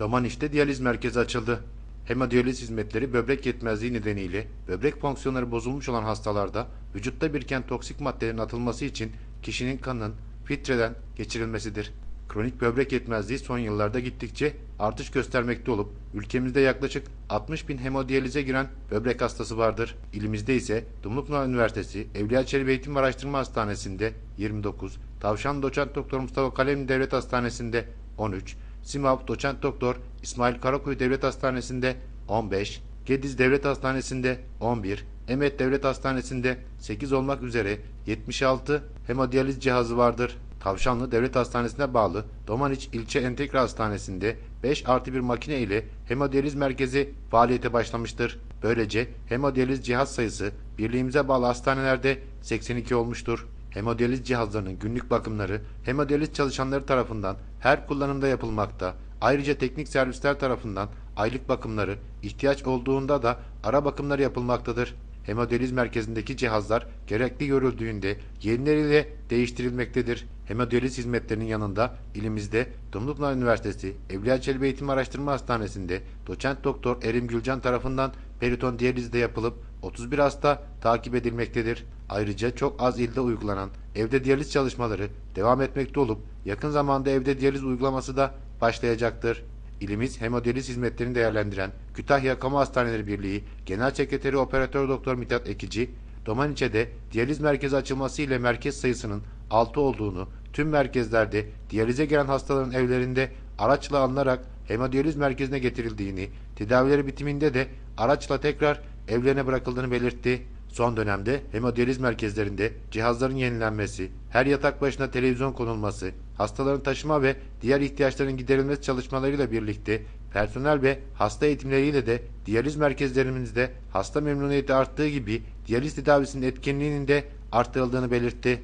Domaniç'te diyaliz merkezi açıldı. Hemodiyaliz hizmetleri böbrek yetmezliği nedeniyle böbrek fonksiyonları bozulmuş olan hastalarda vücutta biriken toksik maddelerin atılması için kişinin kanının filtreden geçirilmesidir. Kronik böbrek yetmezliği son yıllarda gittikçe artış göstermekte olup ülkemizde yaklaşık 60 bin hemodiyalize giren böbrek hastası vardır. İlimizde ise Dumlupınar Üniversitesi Evliya Çelebi Eğitim ve Araştırma Hastanesi'nde 29, Tavşan Doçent Doktor Mustafa Kalemli Devlet Hastanesi'nde 13, Simavp Doçent Doktor İsmail Karakuyu Devlet Hastanesi'nde 15, Gediz Devlet Hastanesi'nde 11, Emet Devlet Hastanesi'nde 8 olmak üzere 76 hemodiyaliz cihazı vardır. Tavşanlı Devlet Hastanesi'ne bağlı Domaniç İlçe Entegre Hastanesi'nde 5 artı 1 makine ile hemodiyaliz merkezi faaliyete başlamıştır. Böylece hemodiyaliz cihaz sayısı birliğimize bağlı hastanelerde 82 olmuştur. Hemodiyaliz cihazlarının günlük bakımları hemodiyaliz çalışanları tarafından her kullanımda yapılmakta. Ayrıca teknik servisler tarafından aylık bakımları, ihtiyaç olduğunda da ara bakımları yapılmaktadır. Hemodiyaliz merkezindeki cihazlar gerekli görüldüğünde yenileriyle değiştirilmektedir. Hemodiyaliz hizmetlerinin yanında ilimizde Dumlupınar Üniversitesi Evliya Çelebi Eğitim Araştırma Hastanesi'nde doçent doktor Erim Gülcan tarafından periton diyaliz de yapılıp 31 hasta takip edilmektedir. Ayrıca çok az ilde uygulanan evde diyaliz çalışmaları devam etmekte olup yakın zamanda evde diyaliz uygulaması da başlayacaktır. İlimiz hemodiyaliz hizmetlerini değerlendiren Kütahya Kamu Hastaneleri Birliği Genel Sekreteri Operatör Doktor Mithat Ekici, Domaniçe'de diyaliz merkezi açılması ile merkez sayısının 6 olduğunu, tüm merkezlerde diyalize gelen hastaların evlerinde araçla alınarak hemodiyaliz merkezine getirildiğini, tedavileri bitiminde de araçla tekrar evlerine bırakıldığını belirtti. Son dönemde hemodiyaliz merkezlerinde cihazların yenilenmesi, her yatak başına televizyon konulması, hastaların taşıma ve diğer ihtiyaçların giderilmesi çalışmalarıyla birlikte personel ve hasta eğitimleriyle de diyaliz merkezlerimizde hasta memnuniyeti arttığı gibi diyaliz tedavisinin etkinliğinin de arttırıldığını belirtti.